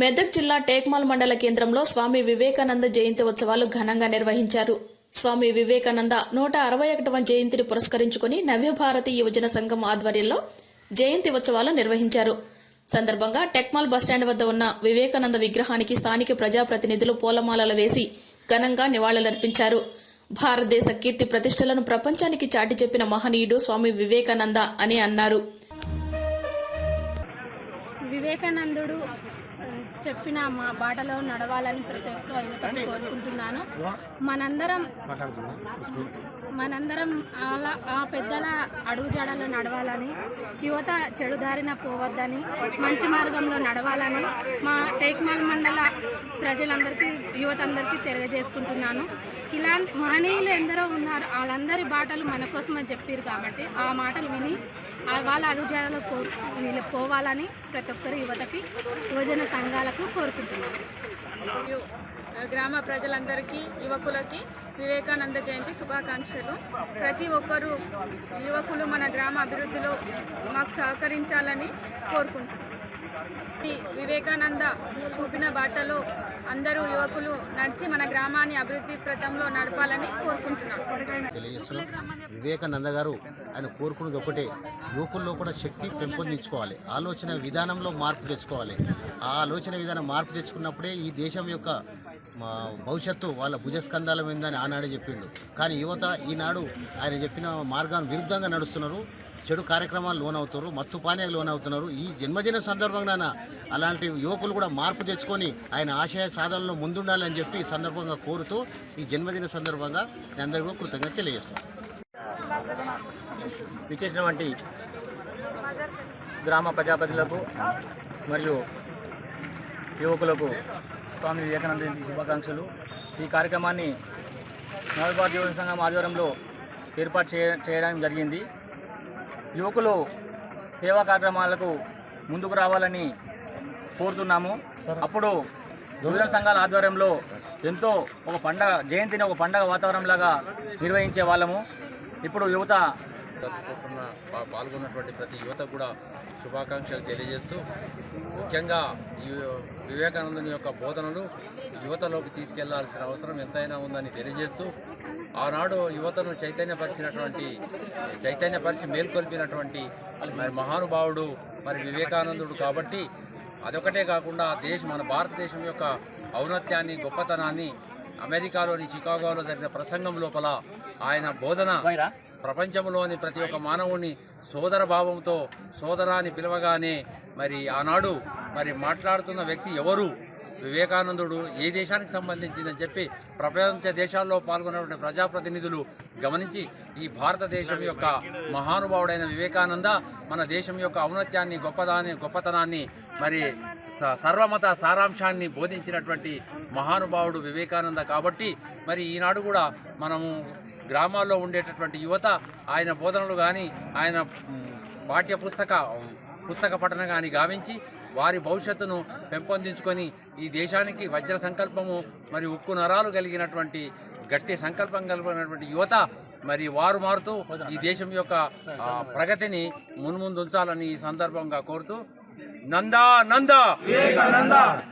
మెదక్ జిల్లా టేక్మాల్ మండల కేంద్రంలో స్వామి వివేకానంద జయంతి ఉత్సవాలు ఘనంగా నిర్వహించారు. స్వామి వివేకానంద నూట అరవై ఒకటవ జయంతిని పురస్కరించుకుని నవ్యభారతి యువజన సంఘం ఆధ్వర్యంలో జయంతి ఉత్సవాలు నిర్వహించారు. సందర్భంగా టెక్మాల్ బస్టాండ్ వద్ద ఉన్న వివేకానంద విగ్రహానికి స్థానిక ప్రజాప్రతినిధులు పూలమాలలు వేసి ఘనంగా నివాళులర్పించారు. భారతదేశ కీర్తి ప్రతిష్టలను ప్రపంచానికి చాటి చెప్పిన మహనీయుడు స్వామి వివేకానంద అని అన్నారు. వివేకానందుడు చెప్పిన మా బాటలో నడవాలని ప్రతి ఒక్క యువతను కోరుకుంటున్నాను. మనందరం మనందరం అలా ఆ పెద్దల అడుగుజాడలో నడవాలని యువత చెడుదారిన పోవద్దని మంచి మార్గంలో నడవాలని మా టేక్మాల్ మండల ప్రజలందరికీ యువత అందరికీ తెలియజేసుకుంటున్నాను. ఇలాంటి మహనీయులు ఎందరో ఉన్నారు. వాళ్ళందరి బాటలు మన కోసమని చెప్పారు కాబట్టి ఆ మాటలు విని వాళ్ళ అడుగుజాడలో కో పోవాలని ప్రతి ఒక్కరు యువతకి యువజన సంఘాలకు కోరుకుంటున్నాను. మరియు గ్రామ ప్రజలందరికీ యువకులకి వివేకానంద జయంతి శుభాకాంక్షలు. ప్రతి ఒక్కరూ యువకులు మన గ్రామ అభివృద్ధిలో మాకు సహకరించాలని కోరుకుంటున్నాం. ఈ వివేకానంద చూపిన బాటలో అందరూ యువకులు నడిచి మన గ్రామాన్ని అభివృద్ధి ప్రతంలో నడపాలని కోరుకుంటున్నాం. వివేకానంద గారు ఆయన కోరుకున్నది ఒకటే యువకుల్లో కూడా శక్తి పెంపొందించుకోవాలి. ఆలోచన విధానంలో మార్పు తెచ్చుకోవాలి. ఆ ఆలోచన విధానం మార్పు తెచ్చుకున్నప్పుడే ఈ దేశం యొక్క భవిష్యత్తు వాళ్ళ భుజస్కంధాల మీదని ఆనాడే చెప్పిండు. కానీ యువత ఈనాడు ఆయన చెప్పిన మార్గాన్ని విరుద్ధంగా నడుస్తున్నారు. చెడు కార్యక్రమాలు లోనవుతారు మత్తు పానీయాలు లోనవుతున్నారు. ఈ జన్మదిన సందర్భంగా అలాంటి యువకులు కూడా మార్పు తెచ్చుకొని ఆయన ఆశయ సాధనలో ముందుండాలని చెప్పి ఈ సందర్భంగా కోరుతూ ఈ జన్మదిన సందర్భంగా నేను అందరికీ కృతజ్ఞత తెలియజేస్తాను విచ్చేసినటువంటి గ్రామ ప్రజాపతులకు మరియు యువకులకు స్వామి వివేకానంద జయంతి శుభాకాంక్షలు. ఈ కార్యక్రమాన్ని నవభారత యువజన సంఘం ఆధ్వర్యంలో ఏర్పాటు చేయ చేయడం జరిగింది. యువకులు సేవా కార్యక్రమాలకు ముందుకు రావాలని కోరుతున్నాము. అప్పుడు యువజన సంఘాల ఆధ్వర్యంలో ఎంతో ఒక పండగ జయంతిని ఒక పండగ వాతావరణంలాగా నిర్వహించే వాళ్ళము. ఇప్పుడు యువత జరుపుకుంటున్న పాల్గొన్నటువంటి ప్రతి యువత కూడా శుభాకాంక్షలు తెలియజేస్తూ ముఖ్యంగా ఈ వివేకానందుని యొక్క బోధనలు యువతలోకి తీసుకెళ్ళాల్సిన అవసరం ఎంతైనా ఉందని తెలియజేస్తూ ఆనాడు యువతను చైతన్యపరిచినటువంటి చైతన్యపరిచి మేల్కొల్పినటువంటి మరి మహానుభావుడు మరి వివేకానందుడు కాబట్టి అదొకటే కాకుండా దేశం మన భారతదేశం యొక్క ఔన్నత్యాన్ని గొప్పతనాన్ని అమెరికాలోని చికాగోలో జరిగిన ప్రసంగం లోపల ఆయన బోధన ప్రపంచంలోని ప్రతి ఒక్క మానవుని సోదర భావంతో సోదరాన్ని పిలవగానే మరి ఆనాడు మరి మాట్లాడుతున్న వ్యక్తి ఎవరు? వివేకానందుడు ఏ దేశానికి సంబంధించిందని చెప్పి ప్రపంచ దేశాల్లో పాల్గొన్నటువంటి ప్రజాప్రతినిధులు గమనించి ఈ భారతదేశం యొక్క మహానుభావుడైన వివేకానంద మన దేశం యొక్క ఔన్నత్యాన్ని గొప్పదాన్ని గొప్పతనాన్ని మరి స- సర్వమత సారాంశాన్ని బోధించినటువంటి మహానుభావుడు వివేకానంద కాబట్టి మరి ఈనాడు కూడా మనము గ్రామాల్లో ఉండేటటువంటి యువత ఆయన బోధనలు కానీ ఆయన పాఠ్య పుస్తక పుస్తక పఠన కానీ గావించి వారి భవిష్యత్తును పెంపొందించుకొని ఈ దేశానికి వజ్ర సంకల్పము మరి ఉక్కు నరాలు కలిగినటువంటి గట్టి సంకల్పం కలిగినటువంటి యువత మరి వారు మారుతూ ఈ దేశం యొక్క ప్రగతిని మున్ముందు ఉంచాలని ఈ సందర్భంగా కోరుతూ ನಂದ ನಂದ. ವಿವೇಕಾನಂದ.